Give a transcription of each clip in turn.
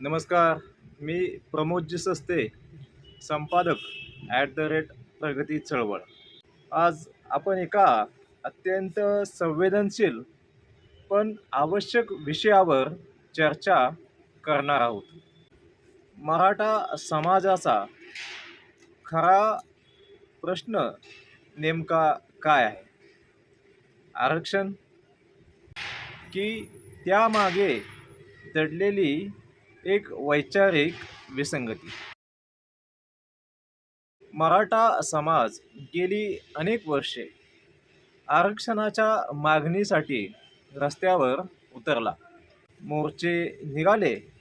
नमस्कार मी प्रमोदजी सस्ते संपादक ॲट द रेट प्रगती चळवळ. आज आपण एका अत्यंत संवेदनशील पण आवश्यक विषयावर चर्चा करणार आहोत. मराठा समाजाचा खरा प्रश्न नेमका काय आहे? आरक्षण? की त्यामागे दडलेली एक वैचारिक विसंगती. मराठा समाज गेली अनेक वर्षे आरक्षणाच्या मागणीसाठी रस्त्यावर उतरला. मोर्चे निघाले.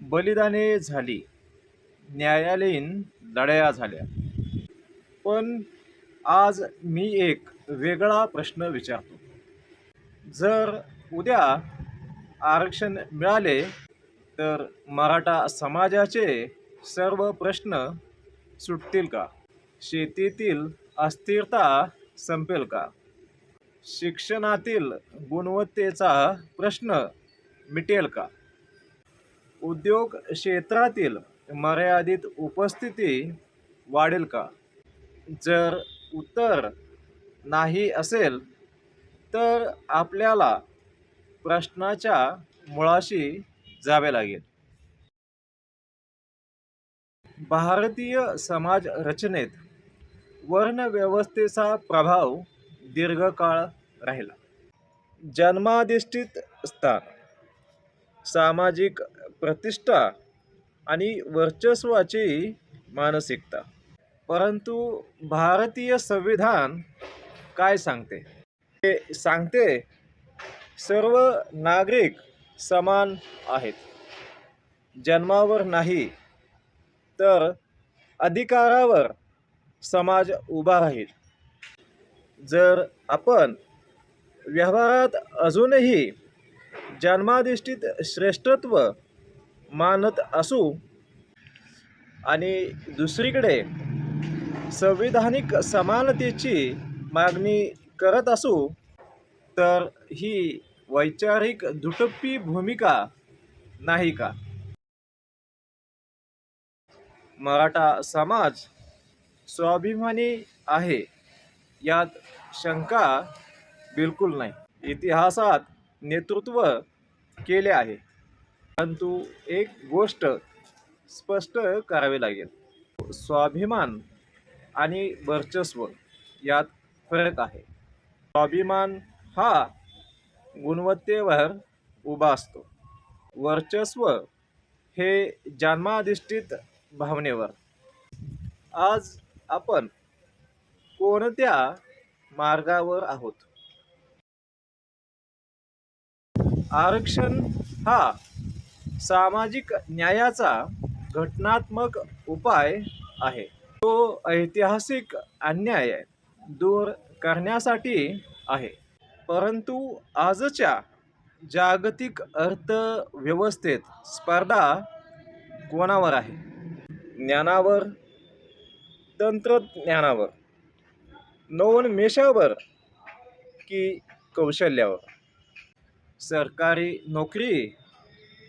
बलिदाने झाली. न्यायालयीन लढाया झाल्या. पण आज मी एक वेगळा प्रश्न विचारतो. जर उद्या आरक्षण मिळाले तर मराठा समाजाचे सर्व प्रश्न सुटतील का? शेतीतील अस्थिरता संपेल का? शिक्षणातील गुणवत्तेचा प्रश्न मिटेल का? उद्योग क्षेत्रातील मर्यादित उपस्थिती वाढेल का? जर उत्तर नाही असेल तर आपल्याला प्रश्नाच्या मुळाशी जावे लागेल. भारतीय समाज रचनेत वर्णव्यवस्थेचा प्रभाव दीर्घकाळ राहिला. जन्माधिष्ठित स्थान सामाजिक प्रतिष्ठा आणि वर्चस्वाची मानसिकता. परंतु भारतीय संविधान काय सांगते? ते सांगते सर्व नागरिक समान आहेत. जन्मावर नाही तर अधिकारावर समाज उभा राहील. जर आपण व्यवहारात अजूनही जन्माधिष्ठित श्रेष्ठत्व मानत असू आणि दुसरीकडे संविधानिक समानतेची मागणी करत असू तर ही वैचारिक दुटप्पी भूमिका नाही का? मराठा समाज स्वाभिमानी आहे यात शंका बिलकुल नाही. इतिहासात नेतृत्व केले आहे. परंतु एक गोष्ट स्पष्ट करावी लागेल. स्वाभिमान आणि वर्चस्व यात फरक आहे. स्वाभिमान हा गुणवत्तेवर उभा असतो. वर्चस्व हे जन्माधिष्ठित भावनेवर. आज आपण कोणत्या मार्गावर आहोत? आरक्षण हा सामाजिक न्यायाचा घटनात्मक उपाय आहे. तो ऐतिहासिक अन्याय दूर करण्यासाठी आहे. परंतु आजच्या जागतिक अर्थव्यवस्थेत स्पर्धा कोणावर आहे? ज्ञानावर? तंत्रज्ञानावर? नवोन्मेषावर? की कौशल्यावर? सरकारी नोकरी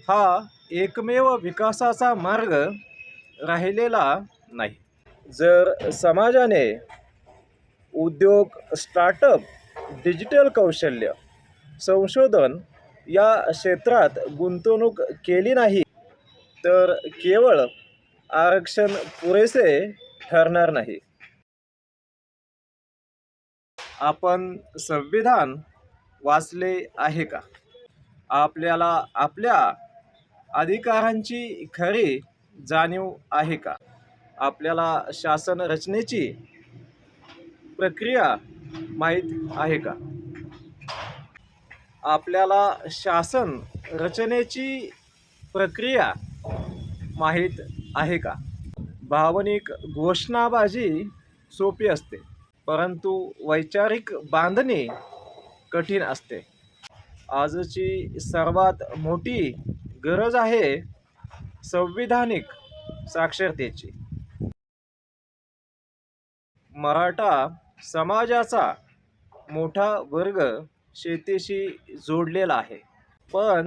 हा एकमेव विकासाचा मार्ग राहिलेला नाही. जर समाजाने उद्योग स्टार्टअप डिजिटल कौशल्य संशोधन या क्षेत्रात गुंतवणूक केली नाही तर केवळ आरक्षण पुरेसे ठरणार नाही. आपण संविधान वाचले आहे का? आपल्याला आपल्या अधिकारांची खरी जाणीव आहे का? आपल्याला शासन रचनेची प्रक्रिया माहीत आहे का? आपल्याला शासन रचनेची प्रक्रिया माहीत आहे का? भावनिक घोषणाबाजी सोपी असते परंतु वैचारिक बांधणी कठीण असते. आजची सर्वात मोठी गरज आहे संविधानिक साक्षरतेची. मराठा समाजाचा मोठा वर्ग शेतीशी जोडलेला आहे. पण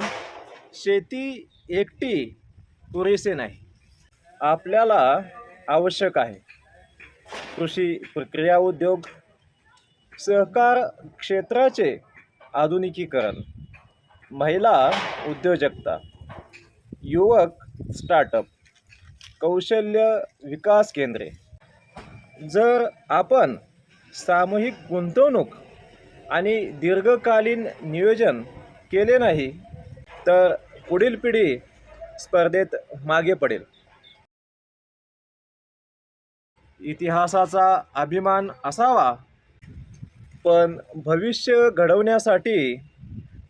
शेती एकटी पुरेसे नाही. आपल्याला आवश्यक आहे. कृषी प्रक्रिया उद्योग सहकार क्षेत्राचे आधुनिकीकरण महिला उद्योजकता युवक स्टार्टअप कौशल्य विकास केंद्रे. जर आपण सामूहिक गुंतवणूक आणि दीर्घकालीन नियोजन केले नाही तर पुढील पिढी स्पर्धेत मागे पडेल. इतिहासाचा अभिमान असावा पण भविष्य घडवण्यासाठी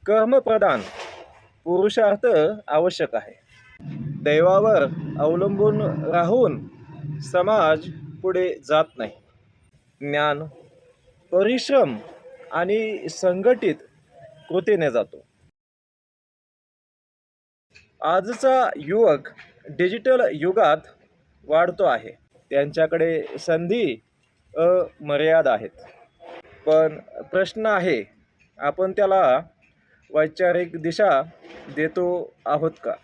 कर्मप्रदान पुरुषार्थ आवश्यक आहे. दैवावर अवलंबून राहून समाज पुढे जात नाही. ज्ञान परिश्रम आणि संघटित कृतीने जातो. आजचा युवक डिजिटल युगात वाढतो आहे. त्यांच्याकडे संधी अमर्याद आहेत. पण प्रश्न आहे आपण त्याला वैचारिक दिशा देतो आहोत का?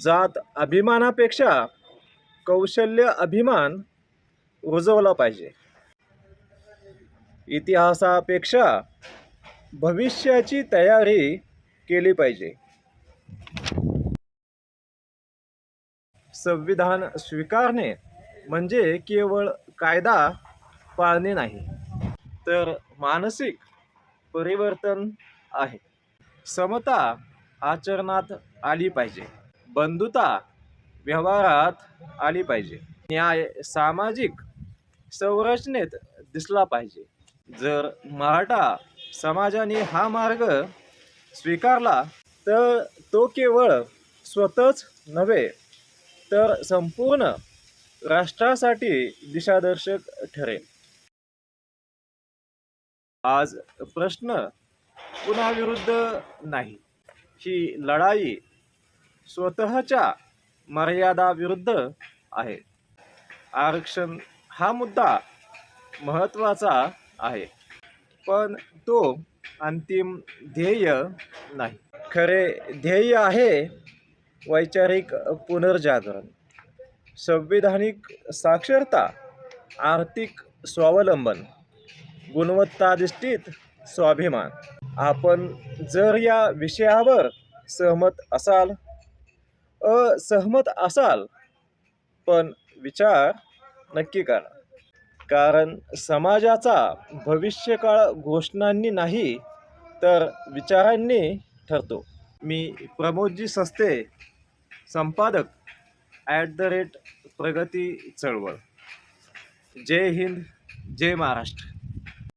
जात अभिमानापेक्षा कौशल्य अभिमान रुजवला पाहिजे. इतिहासापेक्षा भविष्याची तयारी केली पाहिजे. संविधान स्वीकारणे म्हणजे केवळ कायदा पाळणे नाही तर मानसिक परिवर्तन आहे. समता आचरणात आली पाहिजे. बंधुता व्यवहारात आली पाहिजे. न्याय सामाजिक संरचनेत दिसला पाहिजे. जर मराठा समाजाने हा मार्ग स्वीकारला तर तो केवळ स्वतःच नव्हे तर संपूर्ण राष्ट्रासाठी दिशादर्शक ठरेल. आज प्रश्न पुन्हा विरुद्ध नाही. ही लढाई स्वतःच्या मर्यादाविरुद्ध आहे. आरक्षण हा मुद्दा महत्त्वाचा आहे. पण तो अंतिम ध्येय नाही. खरे ध्येय आहे वैचारिक पुनर्जागरण. संविधानिक साक्षरता आर्थिक स्वावलंबन गुणवत्ताधिष्ठित स्वाभिमान. आपण जर या विषयावर सहमत असाल असहमत असाल पण विचार नक्की करा. कारण समाजाचा भविष्यकाळ घोषणांनी नाही तर विचारांनी ठरतो. मी प्रमोदजी सस्ते संपादक ॲट द रेट प्रगती चळवळ. जय हिंद जय महाराष्ट्र.